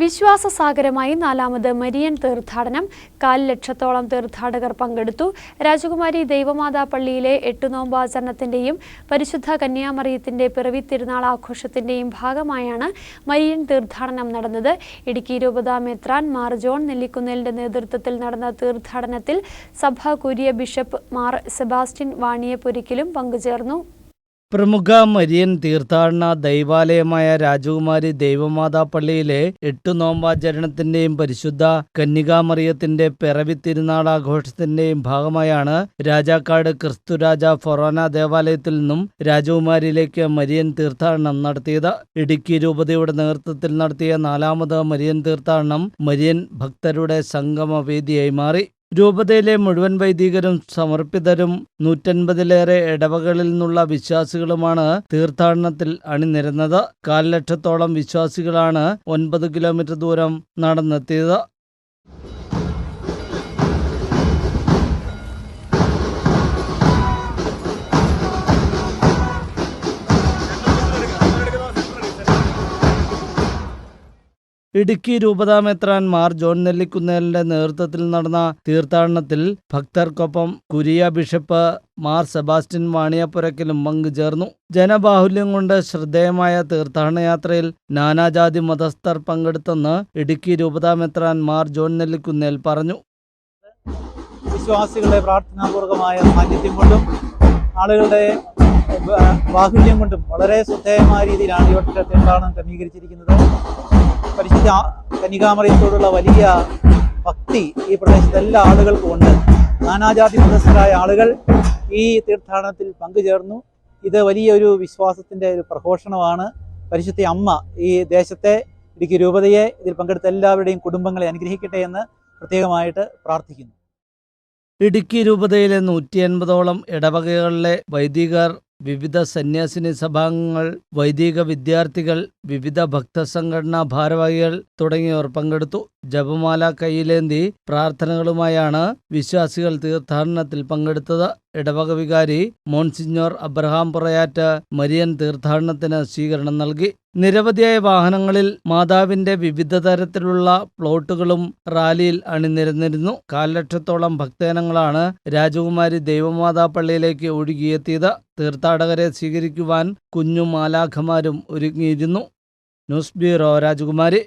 വിശ്വാസസാഗരമായി നാലാമത് മരിയൻ തീർത്ഥാടനം. കാൽ ലക്ഷത്തോളം തീർത്ഥാടകർ പങ്കെടുത്തു. രാജകുമാരി ദൈവമാതാ പള്ളിയിലെ എട്ടു നോമ്പാചരണത്തിന്റെയും പരിശുദ്ധ കന്യാമറിയത്തിന്റെ പിറവി തിരുനാൾ ആഘോഷത്തിന്റെയും ഭാഗമായാണ് മരിയൻ തീർത്ഥാടനം നടന്നത്. ഇടുക്കി രൂപതാ മെത്രാൻ മാർ ജോൺ നെല്ലിക്കുന്നേലിന്റെ നേതൃത്വത്തിൽ നടന്ന തീർത്ഥാടനത്തിൽ സഭ കുര്യ ബിഷപ്പ് മാർ സെബാസ്റ്റ്യൻ വാണിയപുരിക്കലും പങ്കുചേർന്നു. പ്രമുഖ മരിയൻ തീർത്ഥാടന ദൈവാലയമായ രാജകുമാരി ദൈവമാതാ പള്ളിയിലെ എട്ടു നോമ്പാചരണത്തിന്റെയും പരിശുദ്ധ കന്യകാമറിയത്തിന്റെ പിറവി തിരുനാൾ ആഘോഷത്തിന്റെയും ഭാഗമായാണ് രാജാക്കാട് ക്രിസ്തുരാജ ഫൊറോന ദേവാലയത്തിൽ നിന്നും രാജകുമാരിയിലേക്ക് മരിയൻ തീർത്ഥാടനം നടത്തിയത്. ഇടുക്കി രൂപതയുടെ നേതൃത്വത്തിൽ നടത്തിയ നാലാമത് മരിയൻ തീർത്ഥാടനം മരിയൻ ഭക്തരുടെ സംഗമവേദിയായി മാറി. രൂപതയിലെ മുഴുവൻ വൈദികരും സമർപ്പിതരും നൂറ്റൻപതിലേറെ ഇടവകളിൽ നിന്നുള്ള വിശ്വാസികളുമാണ് തീർത്ഥാടനത്തിൽ അണിനിരന്നത്. കാൽ ലക്ഷത്തോളം വിശ്വാസികളാണ് ഒൻപത് കിലോമീറ്റർ ദൂരം നടന്നെത്തിയത്. ഇടുക്കി രൂപതാമേത്രാൻ മാർ ജോൺ നെല്ലിക്കുന്നേലിന്റെ നേതൃത്വത്തിൽ നടന്ന തീർത്ഥാടനത്തിൽ ഭക്തർക്കൊപ്പം കുരിയ ബിഷപ്പ് മാർ സെബാസ്റ്റ്യൻ വാണിയപ്പുരക്കിലും പങ്കുചേർന്നു. ജനബാഹുല്യം കൊണ്ട് ശ്രദ്ധേയമായ തീർത്ഥാടനയാത്രയിൽ നാനാജാതി മതസ്ഥർ പങ്കെടുത്തെന്ന് ഇടുക്കി രൂപതാമേത്രാൻ മാർ ജോൺ നെല്ലിക്കുന്നേൽ പറഞ്ഞു. വിശ്വാസികളുടെ പ്രാർത്ഥനാപൂർവമായ സാന്നിധ്യം കൊണ്ടും ആളുകളുടെ ബാഹുല്യം കൊണ്ടും വളരെ ശ്രദ്ധേയമായ രീതിയിലാണ് ഈ വട്ടത്തെ തീർത്ഥാടനം ക്രമീകരിച്ചിരിക്കുന്നത്. പരിശുദ്ധ കനികാമറിയത്തോടുള്ള വലിയ ഭക്തി ഈ പ്രദേശത്തെ എല്ലാ ആളുകൾക്കും ഉണ്ട്. നാനാജാതി മതസ്ഥരായ ആളുകൾ ഈ തീർത്ഥാടനത്തിൽ പങ്കുചേർന്നു. ഇത് വലിയൊരു വിശ്വാസത്തിന്റെ ഒരു പ്രഘോഷണമാണ്. പരിശുദ്ധ അമ്മ ഈ ദേശത്തെ ഇടുക്കി രൂപതയെ ഇതിൽ പങ്കെടുത്ത എല്ലാവരുടെയും കുടുംബങ്ങളെ അനുഗ്രഹിക്കട്ടെ എന്ന് പ്രത്യേകമായിട്ട് പ്രാർത്ഥിക്കുന്നു. ഇടുക്കി രൂപതയിലെ നൂറ്റി അൻപതോളം ഇടവകകളിലെ വൈദികർ വിവിധ സന്യാസിനി സഭാംഗങ്ങൾ വൈദിക വിദ്യാർത്ഥികൾ വിവിധ ഭക്തസംഘടനാ ഭാരവാഹികൾ തുടങ്ങിയവർ പങ്കെടുത്തു. ജപമാല കയ്യിലേന്തി പ്രാർത്ഥനകളുമായാണ് വിശ്വാസികൾ തീർത്ഥാടനത്തിൽ പങ്കെടുത്തത്. ഇടവക വികാരി മോൺസിഞ്ഞോർ അബ്രഹാം പുറയാറ്റ് മരിയൻ തീർത്ഥാടനത്തിന് സ്വീകരണം നൽകി. നിരവധിയായ വാഹനങ്ങളിൽ മാതാവിന്റെ വിവിധ തരത്തിലുള്ള പ്ലോട്ടുകളും റാലിയിൽ അണിനിരന്നിരുന്നു. കാൽ ലക്ഷത്തോളം ഭക്തജനങ്ങളാണ് രാജകുമാരി ദൈവമാതാ പള്ളിയിലേക്ക് ഒഴുകിയെത്തിയത്. തീർത്ഥാടകരെ സ്വീകരിക്കുവാൻ കുഞ്ഞു മാലാഖമാരും ഒരുങ്ങിയിരുന്നു. ന്യൂസ് ബ്യൂറോ രാജകുമാരി.